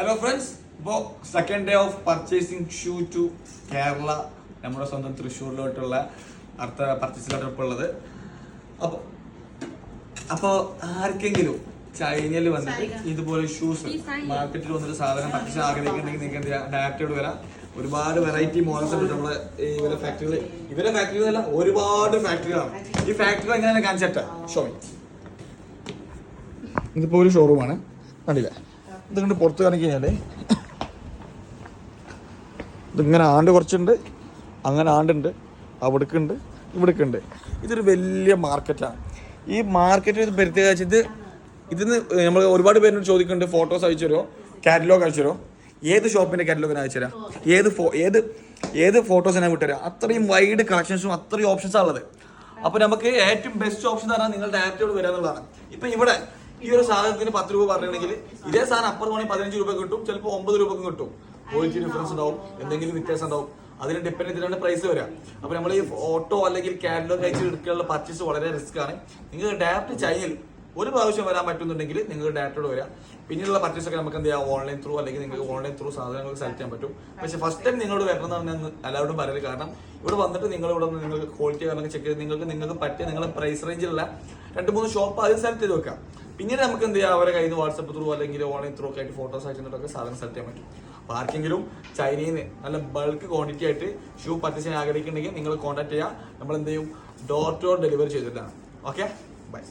Hello friends ഇപ്പോൾ second day of purchasing shoe to Kerala നമ്മുടെ സ്വന്തം തൃശ്ശൂരിലോട്ടുള്ള അടുത്ത പർച്ചേസിലോട്ട് ഇപ്പോൾ ഉള്ളത്. അപ്പോൾ അപ്പോൾ ആർക്കെങ്കിലും ചൈനയിൽ വന്നിട്ട് ഇതുപോലെ ഷൂസ് മാർക്കറ്റിൽ വന്നിട്ട് സാധനം പർച്ചേസ് ആഗ്രഹിക്കുന്നുണ്ടെങ്കിൽ നിങ്ങൾക്ക് എന്ത് ചെയ്യാം? ഡയറക്റ്റോട് വരാം. ഒരുപാട് വെറൈറ്റി മോഡൽസ് ഉണ്ട് നമ്മളെ ഇവരെ ഫാക്ടറികൾ ഇവരെ ഫാക്ടറികളല്ല ഒരുപാട് ഫാക്ടറികളാണ് ഈ ഫാക്ടറി എങ്ങനെയാണ് കാണിച്ചിട്ട്? ഷോമി ഇതിപ്പോ ഒരു ഷോറൂമാണ് കണ്ടില്ലേ? ഇതിങ്ങോട്ട് പുറത്ത് കാണിക്കഴിഞ്ഞാൽ ഇതിങ്ങനെ ആണ്ട് കുറച്ചുണ്ട്. അങ്ങനെ ആണ്ടുണ്ട്. അവിടേക്കുണ്ട് ഇവിടേക്കുണ്ട്. ഇതൊരു വലിയ മാർക്കറ്റാണ്. ഈ മാർക്കറ്റ് ഇത് പ്രത്യേക ഇത് ഇതിന്ന് നമ്മൾ ഒരുപാട് പേരോട് ചോദിക്കുന്നുണ്ട് ഫോട്ടോസ് അയച്ചു തരുമോ കാറ്റലോഗ് അയച്ചു തരുമോ ഏത് ഷോപ്പിന്റെ കാറ്റലോഗിന് അയച്ചു തരാം. ഏത് ഫോ ഏത് ഏത് ഫോട്ടോസ് വിട്ടുതരാം അത്രയും വൈഡ് കളക്ഷൻസും അത്രയും ഓപ്ഷൻസാണ് ഉള്ളത് അപ്പോൾ നമുക്ക് ഏറ്റവും ബെസ്റ്റ് ഓപ്ഷൻ എന്ന് പറഞ്ഞാൽ നിങ്ങൾ എന്നുള്ളതാണ് ഇപ്പൊ ഇവിടെ ഈ ഒരു സാധനത്തിന് പത്ത് രൂപ പറയുകയാണെങ്കിൽ ഇതേ സാധനം അപ്പർ വേണമെങ്കിൽ പതിനഞ്ച് രൂപ കിട്ടും ചിലപ്പോൾ ഒമ്പത് രൂപക്കും കിട്ടും. ക്വാളിറ്റി ഡിഫറൻസ് ഉണ്ടാവും. എന്തെങ്കിലും വ്യത്യാസം ഉണ്ടാവും. അതിന് ഡിപ്പെൻഡ് ചെയ്തിട്ടാണ് പ്രൈസ് വരിക. അപ്പൊ നമ്മൾ ഈ ഓട്ടോ അല്ലെങ്കിൽ കാറ്റലോഗ് അയച്ച് എടുക്കാനുള്ള പർച്ചേസ് വളരെ റിസ്ക് ആണ്. നിങ്ങൾ ഡയറക്റ്റ് ചൈനയിൽ ഒരു പ്രാവശ്യം വരാൻ പറ്റുന്നുണ്ടെങ്കിൽ നിങ്ങൾ ഡയറക്റ്റോട് വരാം പിന്നീടുള്ള പർച്ചേസ് ഒക്കെ നമുക്ക് എന്ത് ചെയ്യാം? ഓൺലൈൻ ത്രൂ അല്ലെങ്കിൽ നിങ്ങൾക്ക് ഓൺലൈൻ ത്രൂ സാധനങ്ങൾ സെലക്ട് ചെയ്യാൻ പറ്റും. പക്ഷെ ഫസ്റ്റ് ടൈം നിങ്ങളോട് വരണം എന്ന് ഞാൻ എല്ലാവരോടും പറയുന്നത് കാരണം ഇവിടെ വന്നിട്ട് നിങ്ങൾ ഇവിടെ നിന്ന് നിങ്ങൾക്ക് ക്വാളിറ്റി കാര്യങ്ങൾ ചെക്ക് ചെയ്ത് നിങ്ങൾക്ക് നിങ്ങൾക്ക് പറ്റിയ നിങ്ങളുടെ പ്രൈസ് റേഞ്ചിലുള്ള രണ്ട് മൂന്ന് ഷോപ്പ് അത് സെലക്ട് ചെയ്ത് വെക്കാം. പിന്നീട് നമുക്ക് എന്ത് ചെയ്യാം അവരെ കയ്യിൽ നിന്ന് വാട്സപ്പ് ത്രൂ അല്ലെങ്കിൽ ഓൺലൈൻ ത്രൂ ഒക്കെ ആയിട്ട് ഫോട്ടോസ് അയച്ചിട്ടൊക്കെ സാധനം സെലക്ട് ചെയ്യാൻ പറ്റും. അപ്പോൾ ആർക്കെങ്കിലും ചൈനയിൽ നിന്ന് നല്ല ബൾക്ക് ക്വാണ്ടിറ്റി ആയിട്ട് ഷൂ പർച്ചേസ് ചെയ്യാൻ ആഗ്രഹിക്കുന്നുണ്ടെങ്കിൽ നിങ്ങൾ കോൺടാക്ട് ചെയ്യുക നമ്മൾ എന്ത് ചെയ്യും ഡോർ ടു ഡോർ ഡെലിവറി ചെയ്തിട്ടാണ് ഓക്കെ ബൈ